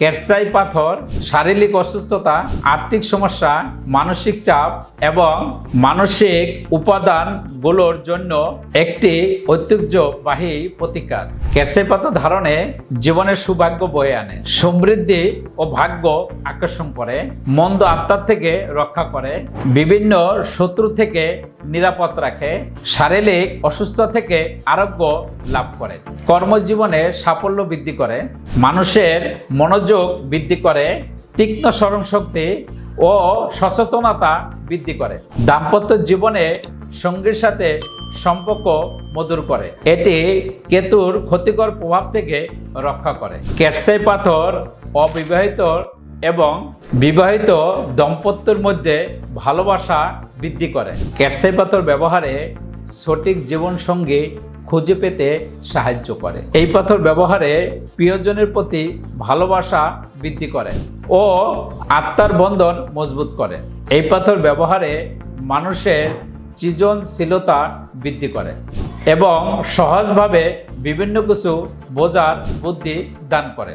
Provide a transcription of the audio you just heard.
Cat's eye পাথর, শারীরিক অসুস্থতা, আর্থিক সমস্যা, মানসিক চাপ এবং মানসিক উপাদানগুলোর জন্য একটি ঐতিহ্যবাহী প্রতিকার। ক্যাটসাই পাথর ধারণে জীবনের সৌভাগ্য বয়ে আনে, সমৃদ্ধি ও ভাগ্য আকর্ষণ করে, মন্দ আত্মার থেকে রক্ষা করে, বিভিন্ন শত্রু থেকে নিরাপদ রাখে, শারীরিক অসুস্থতা থেকে আরোগ্য লাভ করে। কর্মজীবনে সাফল্য বৃদ্ধি করে, মানুষের মনোযোগ বৃদ্ধি করে, তীক্ষ্ণ স্মরণশক্তি ও সচেতনতা বৃদ্ধি করে। দাম্পত্য জীবনে সঙ্গীর সাথে সম্পর্ক মধুর করে। এটি কেতুর ক্ষতিকর প্রভাব থেকে রক্ষা করে। ক্যাটসাই পাথর, অবিবাহিত এবং বিবাহিত দম্পত্যের মধ্যে ভালোবাসা বৃদ্ধি করে। ক্যাটসাই পাথর ব্যবহারে সঠিক জীবনসঙ্গী খুঁজে পেতে সাহায্য করে। এই পাথর ব্যবহারে প্রিয়জনের প্রতি ভালোবাসা বৃদ্ধি করে ও আত্মার বন্ধন মজবুত করে। এই পাথর ব্যবহারে মানুষের সৃজনশীলতা বৃদ্ধি করে এবং সহজভাবে বিভিন্ন কিছু বোঝার বুদ্ধি দান করে।